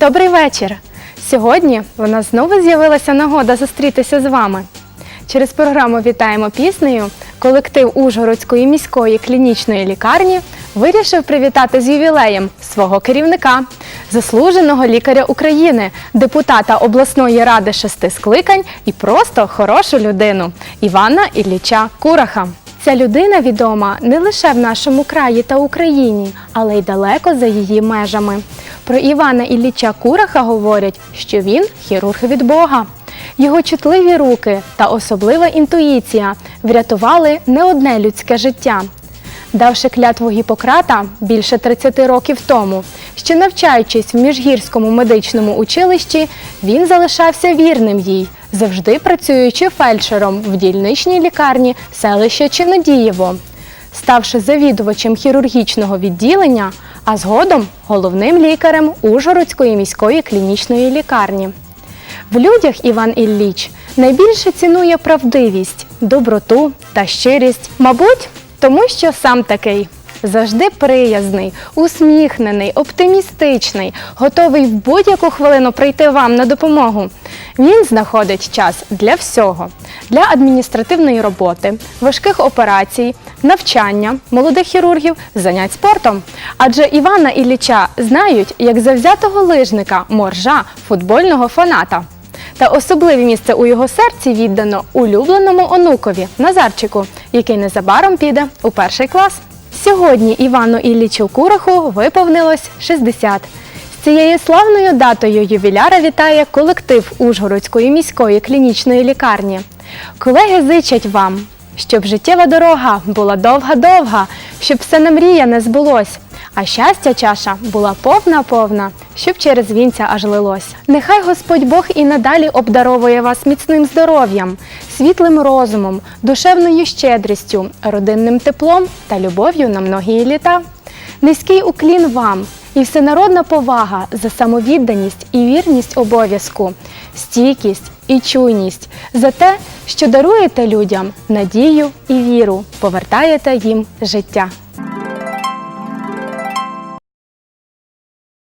Добрий вечір! Сьогодні в нас знову з'явилася нагода зустрітися з вами. Через програму Вітаємо піснею колектив Ужгородської міської клінічної лікарні вирішив привітати з ювілеєм свого керівника, заслуженого лікаря України, депутата обласної ради шести скликань і просто хорошу людину Івана Ілліча Кураха. Ця людина відома не лише в нашому краї та Україні, але й далеко за її межами. Про Івана Ілліча Кураха говорять, що він хірург від Бога. Його чутливі руки та особлива інтуїція врятували не одне людське життя. Давши клятву Гіппократа більше 30 років тому, ще навчаючись в міжгірському медичному училищі, він залишався вірним їй, завжди працюючи фельдшером в дільничній лікарні селища Чинодієво, ставши завідувачем хірургічного відділення, а згодом головним лікарем Ужгородської міської клінічної лікарні. В людях Іван Ілліч найбільше цінує правдивість, доброту та щирість, мабуть, тому що сам такий. Завжди приязний, усміхнений, оптимістичний, готовий в будь-яку хвилину прийти вам на допомогу. Він знаходить час для всього: для адміністративної роботи, важких операцій, навчання, молодих хірургів, занять спортом. Адже Івана Ілліча знають як завзятого лижника, моржа, футбольного фаната. Та особливе місце у його серці віддано улюбленому онукові Назарчику, який незабаром піде у перший клас. Сьогодні Івану Іллічу Кураху виповнилось 60. З цією славною датою ювіляра вітає колектив Ужгородської міської клінічної лікарні. Колеги зичать вам, щоб життєва дорога була довга-довга, щоб все намріяне збулось. А щастя чаша була повна-повна, щоб через вінця аж лилось. Нехай Господь Бог і надалі обдаровує вас міцним здоров'ям, світлим розумом, душевною щедрістю, родинним теплом та любов'ю на многії літа. Низький уклін вам і всенародна повага за самовідданість і вірність обов'язку, стійкість і чуйність за те, що даруєте людям надію і віру, повертаєте їм життя.